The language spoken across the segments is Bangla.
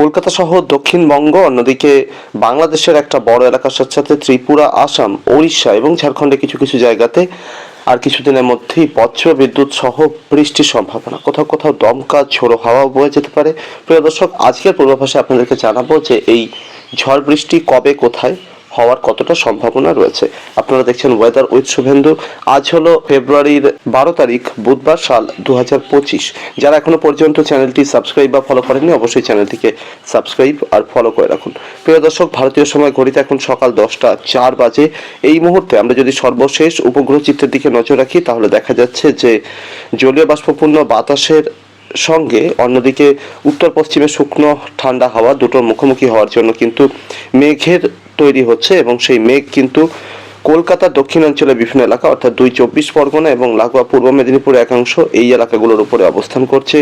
কলকাতা সহ দক্ষিণবঙ্গ অন্যদিকে বাংলাদেশের একটা বড় এলাকার সাথে সাথে ত্রিপুরা, আসাম, ওড়িশা এবং ঝাড়খণ্ডে কিছু কিছু জায়গাতে আর কিছুদিনের মধ্যেই বজ্র বিদ্যুৎ সহ বৃষ্টির সম্ভাবনা। কোথাও কোথাও দমকা, ঝোড়ো হাওয়া বয়ে যেতে পারে। প্রিয় দর্শক, আজকের পূর্বাভাসে আপনাদেরকে জানাব যে এই ঝড় বৃষ্টি কবে, কোথায় হওয়ার কতটা সম্ভাবনা রয়েছে? আপনারা দেখছেন ওয়েদার উইথ শুভেন্দু। আজ হলো ফেব্রুয়ারির বারো তারিখ, বুধবার সাল দু হাজার পঁচিশ। যারা এখনও পর্যন্ত চ্যানেলটি সাবস্ক্রাইব বা ফলো করেননি, অবশ্যই চ্যানেলটিকে সাবস্ক্রাইব আর ফলো করে রাখুন। প্রিয় দর্শক, ভারতীয় সময় ঘড়িতে এখন সকাল দশটা চার বাজে। এই মুহূর্তে আমরা যদি সর্বশেষ উপগ্রহ চিত্রের দিকে নজর রাখি, তাহলে দেখা যাচ্ছে যে জলীয় বাষ্পপূর্ণ বাতাসের সঙ্গে অন্যদিকে উত্তর পশ্চিমে শুকনো ঠান্ডা হাওয়া দুটোর মুখোমুখি হওয়ার জন্য কিন্তু মেঘের তৈরি হচ্ছে এবং সেই মেঘ কিন্তু কলকাতা, দক্ষিণাঞ্চলের বিভিন্ন এলাকা, অর্থাৎ দুই চব্বিশ পরগনা এবং লাগোয়া পূর্ব মেদিনীপুর একাংশ এই এলাকাগুলোর উপরে অবস্থান করছে।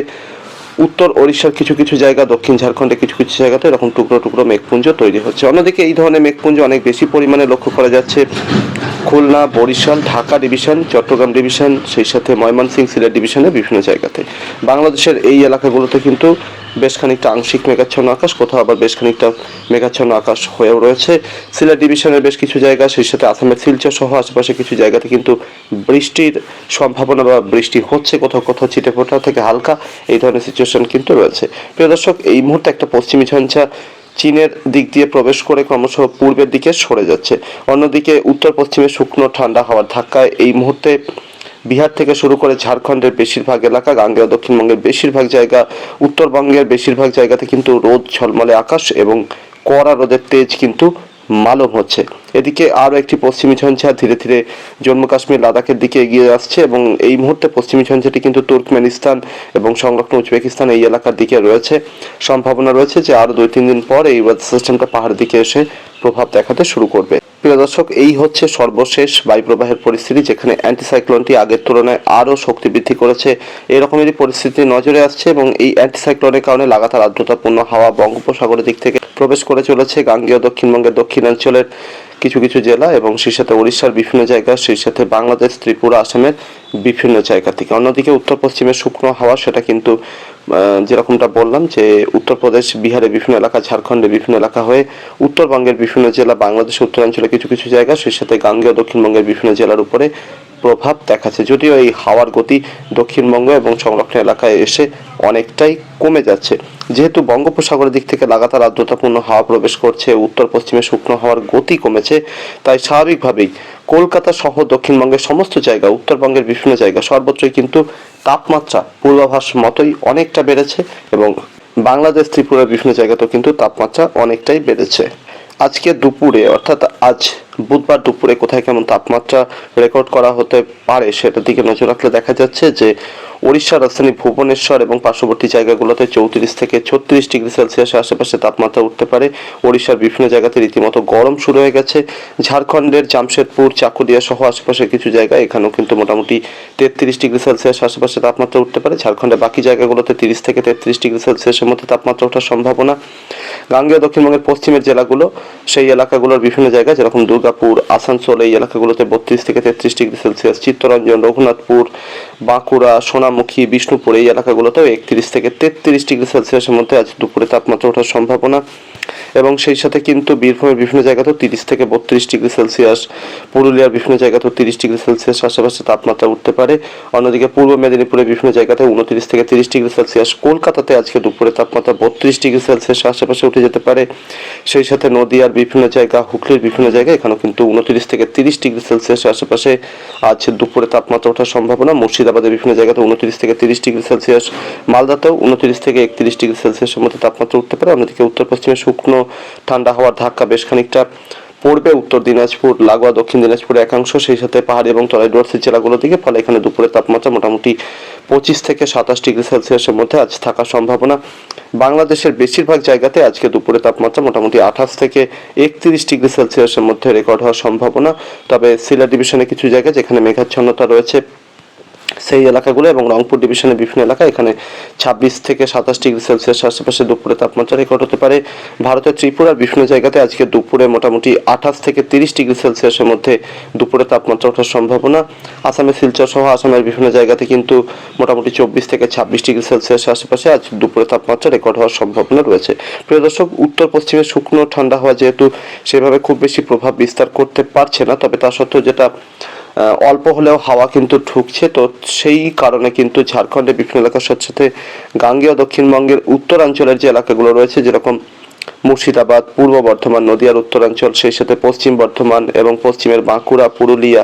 উত্তর ওড়িশার কিছু কিছু জায়গা, দক্ষিণ ঝাড়খণ্ডে কিছু কিছু জায়গাতে এরকম টুকরো টুকরো মেঘপুঞ্জ তৈরি হচ্ছে। অন্যদিকে এই ধরনের মেঘপুঞ্জ অনেক বেশি পরিমাণে লক্ষ্য করা যাচ্ছে। খুলনা, বরিশাল, ঢাকা ডিভিশন চট্টগ্রাম ডিভিশন সেই সাথে ময়মনসিংহ সিলেট ডিভিশনের বিভিন্ন জায়গাতে। বাংলাদেশের এই এলাকাগুলোতে কিন্তু বেশ খানিকটা আংশিক মেঘাচ্ছন্ন আকাশ, কোথাও আবার বেশ খানিকটা মেঘাচ্ছন্ন আকাশ হয়েও রয়েছে। সিলেট ডিভিশনের বেশ কিছু জায়গা, সেই সাথে আসামের শিলচর সহ আশেপাশে কিছু জায়গাতে কিন্তু বৃষ্টির সম্ভাবনা বা বৃষ্টি হচ্ছে, কোথাও কোথাও ছিটে ফোটা থেকে হালকা এই ধরনের সিচুয়েশন কিন্তু রয়েছে। প্রিয় দর্শক, এই মুহূর্তে একটা পশ্চিমী ঝঞ্ঝা চীনের দিক দিয়ে প্রবেশ করে ক্রমশ পূর্বের দিকে সরে যাচ্ছে। অন্যদিকে উত্তর পশ্চিমে শুকনো ঠান্ডা হওয়ার ধাক্কায় এই মুহূর্তে বিহার থেকে শুরু করে ঝাড়খণ্ডের বেশিরভাগ এলাকা, গাঙ্গেয় দক্ষিণবঙ্গের বেশিরভাগ জায়গা, উত্তরবঙ্গের বেশিরভাগ জায়গাতে কিন্তু রোদ ঝলমলে আকাশ এবং কড়া রোদের তেজ কিন্তু মালুম হচ্ছে। এদিকে আরও একটি পশ্চিমী ঝঞ্ঝা ধীরে ধীরে জম্মু কাশ্মীর লাদাখের দিকে এগিয়ে আসছে এবং এই মুহূর্তে পশ্চিমী ঝঞ্ঝাটি কিন্তু তুর্কমেনিস্তান এবং সংলগ্ন উজবেকিস্তান এই এলাকার দিকে রয়েছে। সম্ভাবনা রয়েছে যে আরও দুই তিন দিন পর এই ওয়েদার সিস্টেমটা পাহাড়ের দিকে এসে প্রভাব দেখাতে শুরু করবে। প্রিয় দর্শক, এই হচ্ছে সর্বশেষ বায়ুপ্রবাহের পরিস্থিতি, যেখানে অ্যান্টিসাইক্লোনটি আগের তুলনায় আরও শক্তি বৃদ্ধি করেছে। এরকমেরই পরিস্থিতি নজরে আসছে এবং এই অ্যান্টিসাইক্লোনের কারণে লাগাতার আর্দ্রতাপূর্ণ হাওয়া বঙ্গোপসাগরের দিক থেকে প্রবেশ করে চলেছে। গাঙ্গেয় দক্ষিণবঙ্গের দক্ষিণাঞ্চলের কিছু কিছু জেলা এবং সেই সাথে উড়িষ্যার বিভিন্ন জায়গা সেই সাথে বাংলাদেশ, ত্রিপুরা, আসামের বিভিন্ন জায়গা থেকে। অন্যদিকে উত্তর পশ্চিমে শুকনো হাওয়া, সেটা কিন্তু যেরকমটা বললাম যে উত্তরপ্রদেশ, বিহারের বিভিন্ন এলাকা, ঝাড়খণ্ডের বিভিন্ন এলাকা হয়ে উত্তরবঙ্গের বিভিন্ন জেলা, বাংলাদেশের উত্তরাঞ্চলে কিছু কিছু জায়গা, সেই সাথে গাঙ্গেয়, দক্ষিণবঙ্গের বিভিন্ন জেলার উপরে প্রভাব দেখাচ্ছে। যদিও এই হাওয়ার গতি দক্ষিণবঙ্গ এবং সংলগ্ন এলাকায় এসে অনেকটাই কমে যাচ্ছে। যেহেতু বঙ্গোপসাগরের দিক থেকে লাগাতার আর্দ্রতাপূর্ণ হাওয়া প্রবেশ করছে উত্তর পশ্চিমে শুকনো হাওয়ার গতি কমেছে, তাই স্বাভাবিকভাবেই কলকাতা সহ দক্ষিণবঙ্গের সমস্ত জায়গা, উত্তরবঙ্গের বিভিন্ন জায়গা, সর্বত্রই কিন্তু তাপমাত্রা পূর্বাভাস মতোই অনেকটা বেড়েছে এবং বাংলাদেশ, ত্রিপুরার বিভিন্ন জায়গাতেও কিন্তু তাপমাত্রা অনেকটাই বেড়েছে। আজকে দুপুরে, অর্থাৎ আজ বুধবার দুপুরে কোথায় কেমন তাপমাত্রা রেকর্ড করা হতে পারে সেটার দিকে নজর রাখলে দেখা যাচ্ছে যে ওড়িশার রাজধানী ভুবনেশ্বর এবং পার্শ্ববর্তী জায়গাগুলোতে চৌত্রিশ থেকে ছত্রিশ ডিগ্রি সেলসিয়াসের আশেপাশে তাপমাত্রা উঠতে পারে। ওড়িশার বিভিন্ন জায়গাতে রীতিমতো গরম শুরু হয়ে গেছে। ঝাড়খণ্ডের জামশেদপুর, চাকুলিয়া সহ আশেপাশের কিছু জায়গায় এখানেও কিন্তু মোটামুটি তেত্রিশ ডিগ্রি সেলসিয়াস আশেপাশে তাপমাত্রা উঠতে পারে। ঝাড়খণ্ডের বাকি জায়গাগুলোতে তিরিশ থেকে তেত্রিশ ডিগ্রি সেলসিয়াসের মধ্যে তাপমাত্রা ওঠার সম্ভাবনা। গাঙ্গেয় দক্ষিণবঙ্গের পশ্চিমের জেলাগুলো, সেই এলাকাগুলোর বিভিন্ন জায়গায় যেরকম দুর্গাপুর, আসানসোল এই এলাকাগুলোতে বত্রিশ থেকে তেত্রিশ ডিগ্রি সেলসিয়াস। চিত্তরঞ্জন, রঘুনাথপুর, বাঁকুড়া, সোনামুখী, বিষ্ণুপুর এই এলাকাগুলোতেও একত্রিশ থেকে তেত্রিশ ডিগ্রি সেলসিয়াসের মধ্যে আজ দুপুরে তাপমাত্রা ওঠার সম্ভাবনা। এবং সেই সাথে কিন্তু বীরভূমের বিভিন্ন জায়গাতেও তিরিশ থেকে বত্রিশ ডিগ্রি সেলসিয়াস, পুরুলিয়ার বিভিন্ন জায়গাতেও তিরিশ ডিগ্রি সেলসিয়াস আশেপাশে তাপমাত্রা উঠতে পারে। অন্যদিকে পূর্ব মেদিনীপুরের বিভিন্ন জায়গাতে উনত্রিশ থেকে তিরিশ ডিগ্রি সেলসিয়াস, কলকাতাতে আজকে দুপুরে তাপমাত্রা বত্রিশ ডিগ্রি সেলসিয়াস আশেপাশে উঠে যেতে পারে। সেই সাথে নদিয়ার বিভিন্ন জায়গা, হুগলির বিভিন্ন জায়গায় এখানেও কিন্তু উনত্রিশ থেকে তিরিশ ডিগ্রি সেলসিয়াস আশেপাশে আজ দুপুরে তাপমাত্রা ওঠার সম্ভাবনা। মুর্শিদাবাদের বিভিন্ন জায়গাতে উনত্রিশ থেকে তিরিশ ডিগ্রি সেলসিয়াস, মালদাতেও উনত্রিশ থেকে একত্রিশ ডিগ্রি সেলসিয়াসের মধ্যে তাপমাত্রা উঠতে পারে। অন্যদিকে উত্তর পশ্চিমে শুকনো ঠান্ডা হওয়ার ধাক্কা বেশ খানিকটা পড়বে। উত্তর দিনাজপুর, লাগোয়া, দক্ষিণ দিনাজপুরের একাংশ সেই সাথে পাহাড়ি এবং তরাই ডুয়ার্সের জেলাগুলোর দিকে, ফলে এখানে দুপুরের তাপমাত্রা মোটামুটি পঁচিশ থেকে সাতাশ ডিগ্রি সেলসিয়াসের মধ্যে আজ থাকার সম্ভাবনা। বাংলাদেশের বেশিরভাগ জায়গাতে আজকে দুপুরে তাপমাত্রা মোটামুটি আঠাশ থেকে একত্রিশ ডিগ্রি সেলসিয়াসের মধ্যে রেকর্ড হওয়ার সম্ভাবনা। তবে সিলেট ডিভিশনে কিছু জায়গা যেখানে মেঘাচ্ছন্নতা রয়েছে সেই এলাকাগুলো এবং রংপুর ডিভিশনের বিভিন্ন এলাকা, এখানে ছাব্বিশ থেকে সাতাশ ডিগ্রি সেলসিয়াস আশেপাশে দুপুরে তাপমাত্রা রেকর্ড হতে পারে। ভারতের ত্রিপুরার বিভিন্ন জায়গাতে আজকে দুপুরে মোটামুটি আঠাশ থেকে তিরিশ ডিগ্রি সেলসিয়াসের মধ্যে দুপুরে তাপমাত্রা ওঠার সম্ভাবনা। আসামের শিলচর সহ আসামের বিভিন্ন জায়গাতে কিন্তু মোটামুটি চব্বিশ থেকে ছাব্বিশ ডিগ্রি সেলসিয়াসের আশেপাশে আজ দুপুরে তাপমাত্রা রেকর্ড হওয়ার সম্ভাবনা রয়েছে। প্রিয় দর্শক, উত্তর, পশ্চিমে শুকনো ঠান্ডা হওয়া যেহেতু সেভাবে খুব বেশি প্রভাব বিস্তার করতে পারছে না, তবে তা সত্ত্বেও যেটা অল্প হলেও হাওয়া কিন্তু ঢুকছে। তো সেই কারণে কিন্তু ঝাড়খণ্ডের বিভিন্ন এলাকার সাথে সাথে গাঙ্গেয় দক্ষিণবঙ্গের উত্তরাঞ্চলের যে এলাকাগুলো রয়েছে, যেরকম মুর্শিদাবাদ, পূর্ব বর্ধমান, নদিয়ার উত্তরাঞ্চল, সেই সাথে পশ্চিম বর্ধমান এবং পশ্চিমের বাঁকুড়া, পুরুলিয়া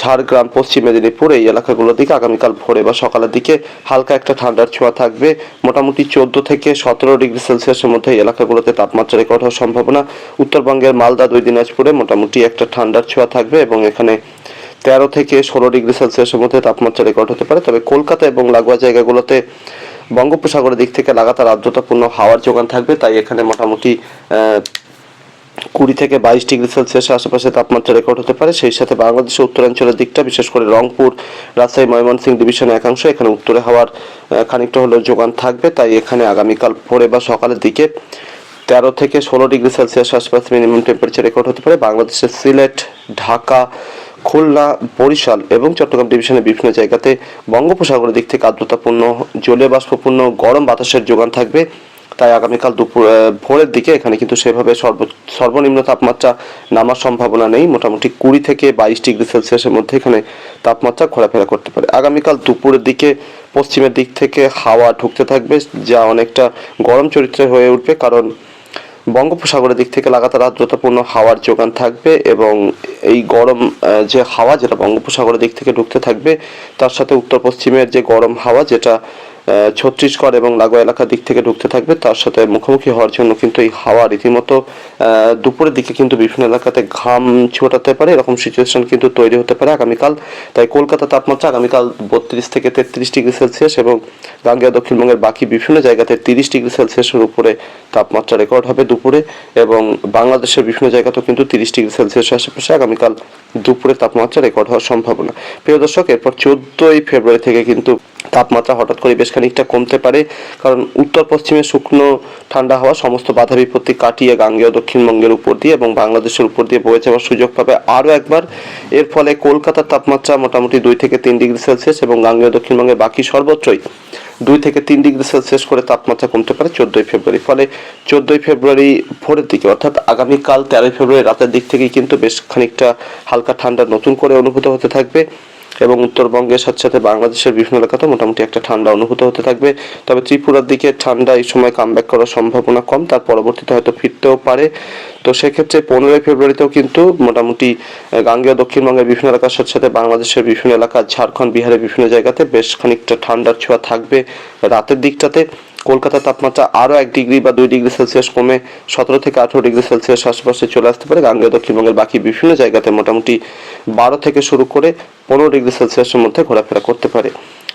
ঝাড়গ্রাম, পশ্চিম মেদিনীপুর এই এলাকাগুলোর দিকে আগামীকাল ভোরে বা সকালের দিকে হালকা একটা ঠান্ডার ছোঁয়া থাকবে। মোটামুটি চোদ্দ থেকে সতেরো ডিগ্রি সেলসিয়াসের মধ্যে এই এলাকাগুলোতে তাপমাত্রা রেকর্ড হওয়ার সম্ভাবনা। উত্তরবঙ্গের মালদা, দুই দিনাজপুরে মোটামুটি একটা ঠান্ডার ছোঁয়া থাকবে এবং এখানে তেরো থেকে ষোলো ডিগ্রি সেলসিয়াসের মধ্যে তাপমাত্রা রেকর্ড হতে পারে। তবে কলকাতা এবং লাগোয়া জায়গাগুলোতে বঙ্গোপসাগরের দিক থেকে লাগাতার আর্দ্রতাপূর্ণ হাওয়ার যোগান থাকবে। তাই এখানে মোটামুটি কুড়ি থেকে বাইশ ডিগ্রি সেলসিয়াসের আশেপাশে তাপমাত্রা রেকর্ড হতে পারে। সেই সাথে বাংলাদেশের উত্তরাঞ্চলের দিকটা, বিশেষ করে রংপুর, রাজশাহী, ময়মনসিংহ ডিভিশনের একাংশ, এখানে উত্তরে হাওয়ার খানিকটা হলেও যোগান থাকবে। তাই এখানে আগামীকাল ভোরে বা সকালের দিকে তেরো থেকে ষোলো ডিগ্রি সেলসিয়াস আশপাশে মিনিমাম টেম্পারেচার রেকর্ড হতে পারে। বাংলাদেশের সিলেট, ঢাকা খুলনা, বরিশাল এবং চট্টগ্রাম ডিভিশনের বিভিন্ন জায়গাতে বঙ্গোপসাগরের দিক থেকে আর্দ্রতাপূর্ণ, জলীয় বাষ্পপূর্ণ, গরম বাতাসের যোগান থাকবে। তাই আগামীকাল দুপুর ভোরের দিকে এখানে কিন্তু সেভাবে সর্ব, সর্বনিম্ন তাপমাত্রা নামার সম্ভাবনা নেই। মোটামুটি কুড়ি থেকে বাইশ ডিগ্রি সেলসিয়াসের মধ্যে এখানে তাপমাত্রা ঘোরাফেরা করতে পারে। আগামীকাল দুপুরের দিকে পশ্চিমের দিক থেকে হাওয়া ঢুকতে থাকবে, যা অনেকটা গরম চরিত্রের হয়ে উঠবে। কারণ বঙ্গোপসাগরের দিক থেকে লাগাতার আর্দ্রতাপূর্ণ হাওয়ার যোগান থাকবে এবং এই গরম যে হাওয়া যেটা বঙ্গোপসাগরের দিক থেকে ঢুকতে থাকবে, তার সাথে উত্তর পশ্চিমের যে গরম হাওয়া, যেটা ছত্তিশগড় এবং লাগোয়া এলাকার দিক থেকে ঢুকতে থাকবে। তার সাথে মুখোমুখি হওয়ার জন্য কিন্তু এই হাওয়া রীতিমতো দুপুরের দিকে কিন্তু বিভিন্ন এলাকাতে ঘাম ছোটাতে পারে। এরকম সিচুয়েশন কিন্তু তৈরি হতে পারে আগামীকাল। তাই কলকাতা তাপমাত্রা আগামীকাল বত্রিশ থেকে তেত্রিশ ডিগ্রি সেলসিয়াস এবং গাঙ্গেয় দক্ষিণবঙ্গের বাকি বিভিন্ন জায়গাতে তিরিশ ডিগ্রি সেলসিয়াসের উপরে তাপমাত্রা রেকর্ড হবে দুপুরে এবং বাংলাদেশের বিভিন্ন জায়গাতেও কিন্তু তিরিশ ডিগ্রি সেলসিয়াসের আশেপাশে আগামীকাল দুপুরে তাপমাত্রা রেকর্ড হওয়ার সম্ভাবনা। প্রিয় দর্শক, এরপর চোদ্দই ফেব্রুয়ারি থেকে কিন্তু তাপমাত্রা হঠাৎ করে বেশ খানিকটা কমতে পারে, কারণ উত্তর পশ্চিমে শুকনো, ঠান্ডা হওয়া, সমস্ত বাধা বিপত্তি কাটিয়ে গাঙ্গেয় দক্ষিণবঙ্গের উপর দিয়ে এবং বাংলাদেশের উপর দিয়ে বয়ে যাওয়ার সুযোগ পাবে আরও একবার। এর ফলে কলকাতার তাপমাত্রা মোটামুটি দুই থেকে তিন ডিগ্রি সেলসিয়াস এবং গাঙ্গেয় দক্ষিণবঙ্গের বাকি সর্বত্রই দুই থেকে তিন ডিগ্রি সেলসিয়াস করে তাপমাত্রা কমতে পারে চোদ্দই ফেব্রুয়ারি। ফলে চোদ্দই ফেব্রুয়ারি ভোরের দিকে, অর্থাৎ আগামীকাল তেরোই ফেব্রুয়ারি রাতের দিক থেকেই কিন্তু বেশ খানিকটা হালকা ঠান্ডা নতুন করে অনুভূত হতে থাকবে। এবং উত্তরবঙ্গের সাথে সাথে বাংলাদেশের বিভিন্ন এলাকাতে মোটামুটি একটা ঠান্ডা অনুভূত হতে থাকবে। তবে ত্রিপুরার দিকে ঠান্ডা এই সময় কামব্যাক করার সম্ভাবনা কম, তার পরবর্তীতে হয়তো ফিরতেও পারে। তো সেক্ষেত্রে পনেরোই ফেব্রুয়ারিতেও কিন্তু মোটামুটি গাঙ্গেয়, দক্ষিণবঙ্গের বিভিন্ন এলাকার সাথে সাথে বাংলাদেশের বিভিন্ন এলাকা, ঝাড়খণ্ড, বিহারের বিভিন্ন জায়গাতে বেশ খানিকটা ঠান্ডার ছোঁয়া থাকবে রাতের দিকটাতে। কলকাতার তাপমাত্রা আরও এক ডিগ্রি বা দুই ডিগ্রি সেলসিয়াস কমে সতেরো থেকে আঠেরো ডিগ্রি সেলসিয়াস আশেপাশে চলে আসতে পারে। গাঙ্গেয়, দক্ষিণবঙ্গের বাকি বিভিন্ন জায়গাতে মোটামুটি বারো থেকে শুরু করে পনেরো ডিগ্রি সেলসিয়াসের মধ্যে ঘোরাফেরা করতে পারে।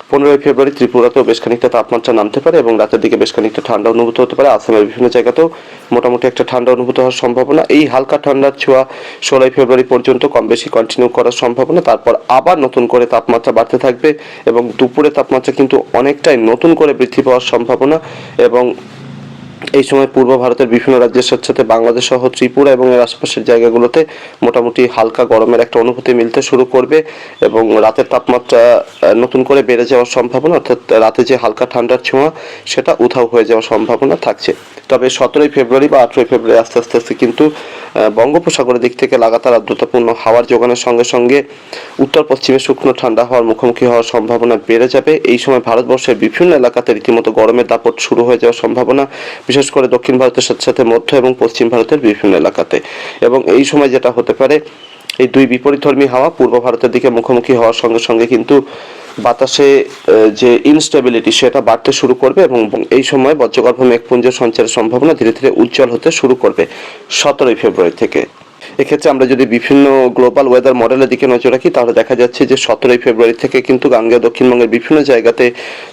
পনেরোই ফেব্রুয়ারি ত্রিপুরাতেও বেশ খানিকটা তাপমাত্রা নামতে পারে এবং রাতের দিকে বেশ খানিকটা ঠান্ডা অনুভূত হতে পারে। আসামের বিভিন্ন জায়গাতেও মোটামুটি একটা ঠান্ডা অনুভূত হওয়ার সম্ভাবনা। এই হালকা ঠান্ডার ছোঁয়া ষোলোই ফেব্রুয়ারি পর্যন্ত কম বেশি কন্টিনিউ করার সম্ভাবনা। তারপর আবার নতুন করে তাপমাত্রা বাড়তে থাকবে এবং দুপুরে তাপমাত্রা কিন্তু অনেকটাই নতুন করে বৃদ্ধি পাওয়ার সম্ভাবনা এবং এই সময় পূর্ব ভারতের বিভিন্ন রাজ্যের সাথে সাথে বাংলাদেশ সহ ত্রিপুরা এবং এর আশেপাশের জায়গাগুলোতে মোটামুটি হালকা গরমের একটা অনুভূতি মিলতে শুরু করবে এবং রাতের তাপমাত্রা নতুন করে বেড়ে যাওয়ার সম্ভাবনা, অর্থাৎ রাতে যে হালকা ঠান্ডার ছোঁয়া, সেটা উধাও হয়ে যাওয়ার সম্ভাবনা থাকছে। তবে সতেরোই ফেব্রুয়ারি বা আঠেরোই ফেব্রুয়ারি আস্তে আস্তে আস্তে কিন্তু বঙ্গোপসাগরের দিক থেকে লাগাতার আর্দ্রতাপূর্ণ হাওয়ার যোগানের সঙ্গে সঙ্গে উত্তর পশ্চিমে শুকনো ঠান্ডা হওয়ার মুখোমুখি হওয়ার সম্ভাবনা বেড়ে যাবে। এই সময় ভারতবর্ষের বিভিন্ন এলাকাতে রীতিমতো গরমের দাপট শুরু হয়ে যাওয়ার সম্ভাবনা বিশেষ করে দক্ষিণ ভারতের সাথে সাথে মধ্য এবং পশ্চিম ভারতের বিভিন্ন এলাকাতে। এবং এই সময় যেটা হতে পারে, এই দুই বিপরীতধর্মী হাওয়া পূর্ব ভারতের দিকে মুখোমুখি হওয়ার সঙ্গে সঙ্গে কিন্তু বাতাসে যে ইনস্টেবিলিটি সেটা বাড়তে শুরু করবে এবং এই সময় বজ্রগর্ভ মেঘপুঞ্জের সঞ্চারের সম্ভাবনা ধীরে ধীরে উজ্জ্বল হতে শুরু করবে সতেরোই ফেব্রুয়ারি থেকে। এক্ষেত্রে আমরা যদি বিভিন্ন গ্লোবাল ওয়েদার মডেলের দিকে নজর রাখি, তাহলে দেখা যাচ্ছে যে সতেরোই ফেব্রুয়ারি থেকে কিন্তু গাঙ্গেয় দক্ষিণবঙ্গের বিভিন্ন জায়গাতে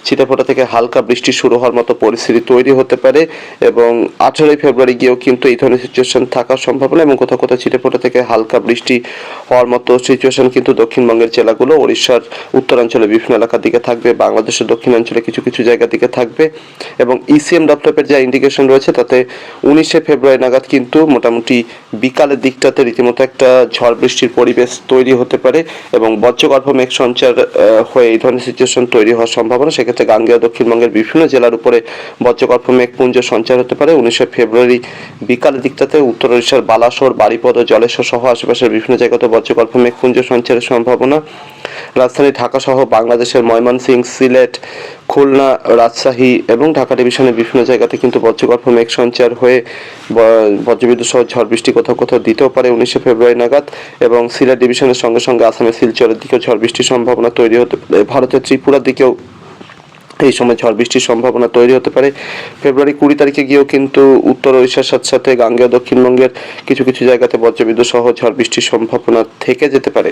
ছিটেফোঁটা থেকে হালকা বৃষ্টি শুরু হওয়ার মতো পরিস্থিতি তৈরি হতে পারে এবং আঠেরোই ফেব্রুয়ারি গিয়েও কিন্তু এই ধরনের সিচুয়েশন থাকার সম্ভাবনা এবং কোথাও কোথাও ছিটেফোঁটা থেকে হালকা বৃষ্টি হওয়ার মতো সিচুয়েশন কিন্তু দক্ষিণবঙ্গের জেলাগুলো, ওড়িশার উত্তরাঞ্চলে বিভিন্ন এলাকার দিকে থাকবে, বাংলাদেশের দক্ষিণাঞ্চলে কিছু কিছু জায়গার দিকে থাকবে এবং E ইসিএম ডেভেলপের যা ইন্ডিকেশন রয়েছে, তাতে উনিশে ফেব্রুয়ারি নাগাদ কিন্তু মোটামুটি বিকালের দিকটাতে রীতিমতো একটা ঝড় বৃষ্টির পরিবেশ তৈরি হতে পারে এবং বজ্রগর্ভ মেঘ সঞ্চার হয়ে এই ধরনের সিচুয়েশন তৈরি হওয়ার সম্ভাবনা, সেক্ষেত্রে গাঙ্গেয় দক্ষিণবঙ্গের বিভিন্ন জেলার উপরে বজ্রগর্ভ মেঘপুঞ্জ সঞ্চার হতে পারে। উনিশে ফেব্রুয়ারি বিকালের দিকটাতে উত্তর ওড়িশার বালাসোর বাড়িপদ জলেশ্বর সহ আশেপাশের বিভিন্ন জায়গাতে বজ্রগর্ভ মেঘপুঞ্জ সঞ্চারের সম্ভাবনা। রাজধানী ঢাকা সহ বাংলাদেশের ময়মনসিংহ, সিলেট, খুলনা, রাজশাহী এবং ঢাকা ডিভিশনের বিভিন্ন জায়গাতে কিন্তু বজ্রগর্ভ মেঘ সঞ্চার হয়ে বজ্রবিদ্যুৎ সহ ঝড় বৃষ্টি কোথাও কোথাও দিতেও পারে উনিশে ফেব্রুয়ারি নাগাদ এবং সিলেট ডিভিশনের সঙ্গে সঙ্গে আসামের শিলচরের দিকেও ঝড় বৃষ্টির সম্ভাবনা তৈরি হতে ভারতের ত্রিপুরার দিকেও এই সময় ঝড় বৃষ্টির সম্ভাবনা তৈরি হতে পারে। ফেব্রুয়ারি কুড়ি তারিখে গিয়েও কিন্তু উত্তর ওড়িশার সাথে সাথে গাঙ্গেয়, দক্ষিণবঙ্গের কিছু কিছু জায়গাতে বজ্রবিদ্যুৎ সহ ঝড় বৃষ্টির সম্ভাবনা থেকে যেতে পারে।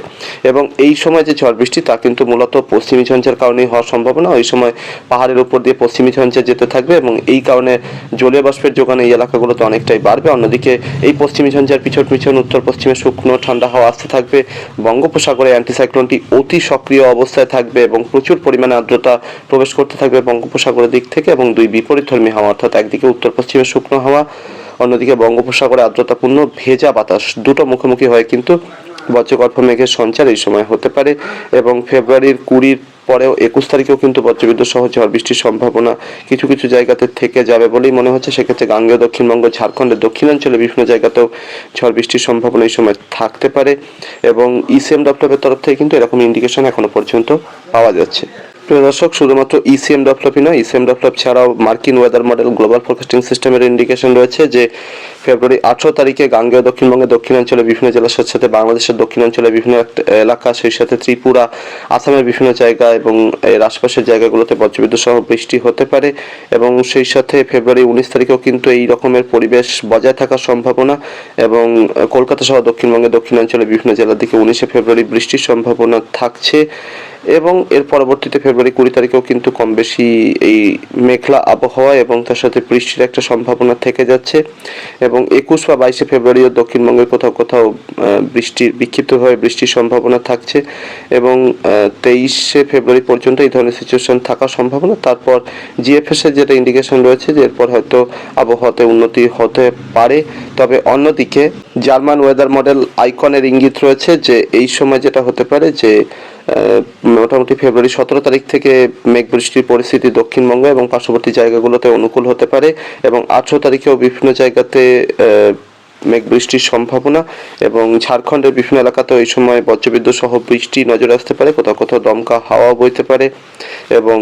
এবং এই সময় যে ঝড় বৃষ্টি, তা কিন্তু মূলত পশ্চিমী ঝঞ্ঝার কারণেই হওয়ার সম্ভাবনা। ওই সময় পাহাড়ের উপর দিয়ে পশ্চিমী ঝঞ্ঝা যেতে থাকবে এবং এই কারণে জলীয় বাষ্পের যোগান এই এলাকাগুলোতে অনেকটাই বাড়বে। অন্যদিকে এই পশ্চিমী ঝঞ্ঝার পিছন পিছন, উত্তর পশ্চিমে শুকনো, ঠান্ডা হাওয়া আসতে থাকবে। বঙ্গোপসাগরে অ্যান্টিসাইক্লোনটি অতি সক্রিয় অবস্থায় থাকবে এবং প্রচুর পরিমাণে আর্দ্রতা প্রবেশ করতে থাকবে বঙ্গোপসাগরের দিক থেকে এবং দুই বিপরীতধর্মী হাওয়া, অর্থাৎ একদিকে উত্তর পশ্চিমে শুকনো হাওয়া, অন্যদিকে বঙ্গোপসাগরে আর্দ্রতাপূর্ণ ভেজা বাতাস। দুটো মুখোমুখি হয় কিন্তু বজ্রগর্ভ মেঘের সঞ্চার এই সময় হতে পারে এবং ফেব্রুয়ারির কুড়ির পরেও একুশ তারিখেও কিন্তু বজ্রবিদ্যুৎ সহ ঝড় বৃষ্টির সম্ভাবনা কিছু কিছু জায়গাতে থেকে যাবে বলেই মনে হচ্ছে। সেক্ষেত্রে গাঙ্গেয় দক্ষিণবঙ্গ, ঝাড়খণ্ডের দক্ষিণাঞ্চলে বিভিন্ন জায়গাতেও ঝড় বৃষ্টির সম্ভাবনা এই সময় থাকতে পারে এবং E ইসিএম ডেভেলপের তরফ থেকে কিন্তু এরকম ইন্ডিকেশন এখনও পর্যন্ত পাওয়া যাচ্ছে। প্রিয় দর্শক, শুধুমাত্র E ইসিএম ডেভেলপই নয় ইসিএম ডেভেলপ ছাড়াও মার্কিন ওয়েদার মডেল গ্লোবাল ফোরকাস্টিং সিস্টেমের ইন্ডিকেশন রয়েছে যে ফেব্রুয়ারি আঠারো তারিখে গাঙ্গেয় দক্ষিণবঙ্গের দক্ষিণাঞ্চলে বিভিন্ন জেলার সাথে সাথে বাংলাদেশের দক্ষিণাঞ্চলে বিভিন্ন এলাকা, সেই সাথে ত্রিপুরা, আসামের বিভিন্ন জায়গা এবং এর আশপাশের জায়গাগুলোতে বজ্রবিদ্যুৎ সহ বৃষ্টি হতে পারে এবং সেই সাথে ফেব্রুয়ারি উনিশ তারিখেও কিন্তু এই রকমের পরিবেশ বজায় থাকার সম্ভাবনা এবং কলকাতা সহ দক্ষিণবঙ্গের দক্ষিণাঞ্চলে বিভিন্ন জেলার দিকে উনিশে ফেব্রুয়ারি বৃষ্টির সম্ভাবনা থাকছে এবং এর পরবর্তীতে ফেব্রুয়ারি কুড়ি তারিখেও কিন্তু কম বেশি এই মেঘলা আবহাওয়া এবং তার সাথে বৃষ্টির একটা সম্ভাবনা থেকে যাচ্ছে। এবং একুশ বা বাইশে ফেব্রুয়ারিও দক্ষিণবঙ্গের কোথাও কোথাও বৃষ্টির বিক্ষিপ্তভাবে বৃষ্টির সম্ভাবনা থাকছে। এবং তেইশে ফেব্রুয়ারি পর্যন্ত এই ধরনের সিচুয়েশন থাকার সম্ভাবনা। তারপর জিএফএস এর যেটা ইন্ডিকেশন রয়েছে যে এরপর হয়তো আবহাওয়াতে উন্নতি হতে পারে। তবে অন্যদিকে জার্মান ওয়েদার মডেল আইকনের ইঙ্গিত রয়েছে যে এই সময় যেটা হতে পারে যে মোটামুটি ফেব্রুয়ারি সতেরো তারিখ থেকে মেঘ বৃষ্টির পরিস্থিতি দক্ষিণবঙ্গ এবং পার্শ্ববর্তী জায়গাগুলোতে অনুকূল হতে পারে এবং আঠেরো তারিখেও বিভিন্ন জায়গাতে মেঘ বৃষ্টির সম্ভাবনা এবং ঝাড়খণ্ডের বিভিন্ন এলাকাতেও এই সময় বজ্রবিদ্যুৎ সহ বৃষ্টি নজরে আসতে পারে, কোথাও কোথাও দমকা হাওয়া বইতে পারে এবং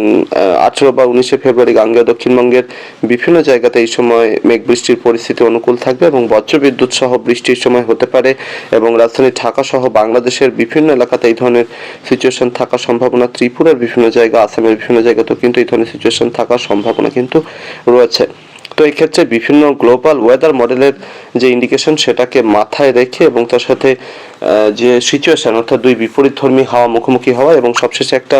আঠেরো বা উনিশে ফেব্রুয়ারি গাঙ্গেয় দক্ষিণবঙ্গের বিভিন্ন জায়গাতে এই সময় মেঘ বৃষ্টির পরিস্থিতি অনুকূল থাকবে এবং বজ্রবিদ্যুৎ সহ বৃষ্টির সময় হতে পারে এবং রাজধানী ঢাকা সহ বাংলাদেশের বিভিন্ন এলাকাতে এই ধরনের সিচুয়েশন থাকার সম্ভাবনা, ত্রিপুরার বিভিন্ন জায়গা, আসামের বিভিন্ন জায়গাতেও কিন্তু এই ধরনের সিচুয়েশন থাকার সম্ভাবনা কিন্তু রয়েছে। তো এই ক্ষেত্রে বিভিন্ন গ্লোবাল ওয়েদার মডেলের যে ইন্ডিকেশন সেটাকে মাথায় রেখে এবং তার সাথে যে সিচুয়েশন অর্থাৎ দুই বিপরীত ধর্মী হাওয়া মুখোমুখি হওয়া এবং সবশেষে একটা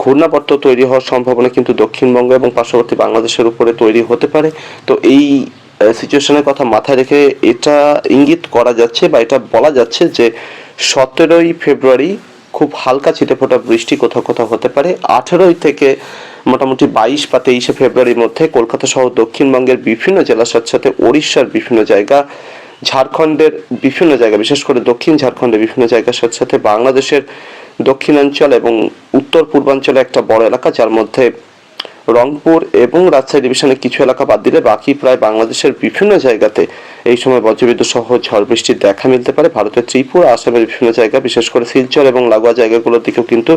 ঘূর্ণাবর্ত তৈরি হওয়ার সম্ভাবনা কিন্তু দক্ষিণবঙ্গ এবং পার্শ্ববর্তী বাংলাদেশের উপরে তৈরি হতে পারে। তো এই সিচুয়েশনের কথা মাথায় রেখে এটা ইঙ্গিত করা যাচ্ছে বা এটা বলা যাচ্ছে যে সতেরোই ফেব্রুয়ারি খুব হালকা ছিটেফোঁটা বৃষ্টি কোথাও কোথাও হতে পারে। আঠেরোই থেকে মোটামুটি বাইশ বা তেইশে ফেব্রুয়ারির মধ্যে কলকাতা সহ দক্ষিণবঙ্গের বিভিন্ন জেলার সাথে সাথে ওড়িশার বিভিন্ন জায়গা, ঝাড়খণ্ডের বিভিন্ন জায়গা, বিশেষ করে দক্ষিণ ঝাড়খণ্ডের বিভিন্ন জায়গার সাথে সাথে বাংলাদেশের দক্ষিণাঞ্চল এবং উত্তর পূর্বাঞ্চলে একটা বড় এলাকা, যার মধ্যে রংপুর এবং রাজশাহী ডিভিশনের কিছু এলাকা বাদ দিলে বাকি প্রায় বাংলাদেশের বিভিন্ন জায়গাতে এই সময় বজ্রবিদ্যুৎ সহ ঝড় বৃষ্টির দেখা মিলতে পারে। ভারতের ত্রিপুরা, আসামের বিভিন্ন জায়গা, বিশেষ করে শিলচর এবং লাগোয়া জায়গাগুলোর দিকেও কিন্তু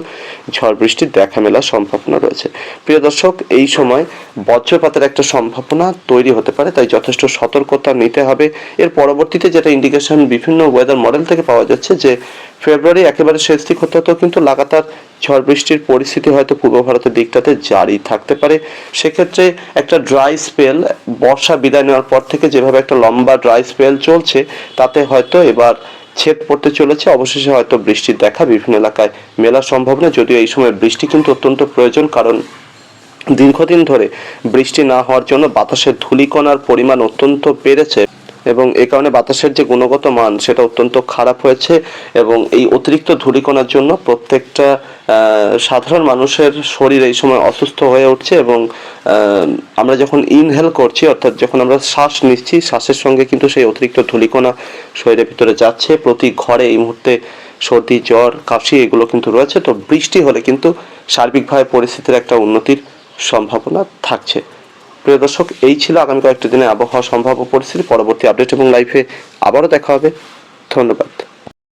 ঝড় বৃষ্টির দেখা মেলার সম্ভাবনা রয়েছে। প্রিয় দর্শক, এই সময় বজ্রপাতের একটা সম্ভাবনা তৈরি হতে পারে, তাই যথেষ্ট সতর্কতা নিতে হবে। এর পরবর্তীতে যেটা ইন্ডিকেশন বিভিন্ন ওয়েদার মডেল থেকে পাওয়া যাচ্ছে যে ফেব্রুয়ারি একেবারে শেষ দিক হতে হতেও কিন্তু লাগাতার ঝড় বৃষ্টির পরিস্থিতি হয়তো পূর্ব ভারতের দিকটাতে জারি থাকতে পারে। সেক্ষেত্রে একটা ড্রাই স্পেল বর্ষা বিদায় নেওয়ার পর থেকে যেভাবে একটা লম্বা ড্রাই স্পেল চলছে, তাতে হয়তো এবার ছেদ পড়তে চলেছে। অবশেষে হয়তো বৃষ্টির দেখা বিভিন্ন এলাকায় মেলা সম্ভব সম্ভাবনা। যদিও এই সময় বৃষ্টি কিন্তু অত্যন্ত প্রয়োজন, কারণ দীর্ঘদিন ধরে বৃষ্টি না হওয়ার জন্য বাতাসের ধূলিকণার পরিমাণ অত্যন্ত বেড়েছে। এবং এ কারণে বাতাসের যে গুণগত মান, সেটা অত্যন্ত খারাপ হয়েছে এবং এই অতিরিক্ত ধূলিকণার জন্য প্রত্যেকটা সাধারণ মানুষের শরীর এই সময় অসুস্থ হয়ে উঠছে এবং আমরা যখন ইনহেল করছি, অর্থাৎ যখন আমরা শ্বাস নিচ্ছি, শ্বাসের সঙ্গে কিন্তু সেই অতিরিক্ত ধূলিকণা শরীরের ভিতরে যাচ্ছে। প্রতি ঘরে এই মুহূর্তে সর্দি, জ্বর, কাশি এগুলো কিন্তু রয়েছে। তো বৃষ্টি হলে কিন্তু সার্বিকভাবে পরিস্থিতির একটা উন্নতির সম্ভাবনা থাকছে। প্রিয় দর্শক, এই ছিল আগামী কয়েকটি দিনে আবহাওয়া সম্ভাব্য পরিস্থিতি। পরবর্তী আপডেট এবং লাইফে আবারও দেখা হবে। ধন্যবাদ।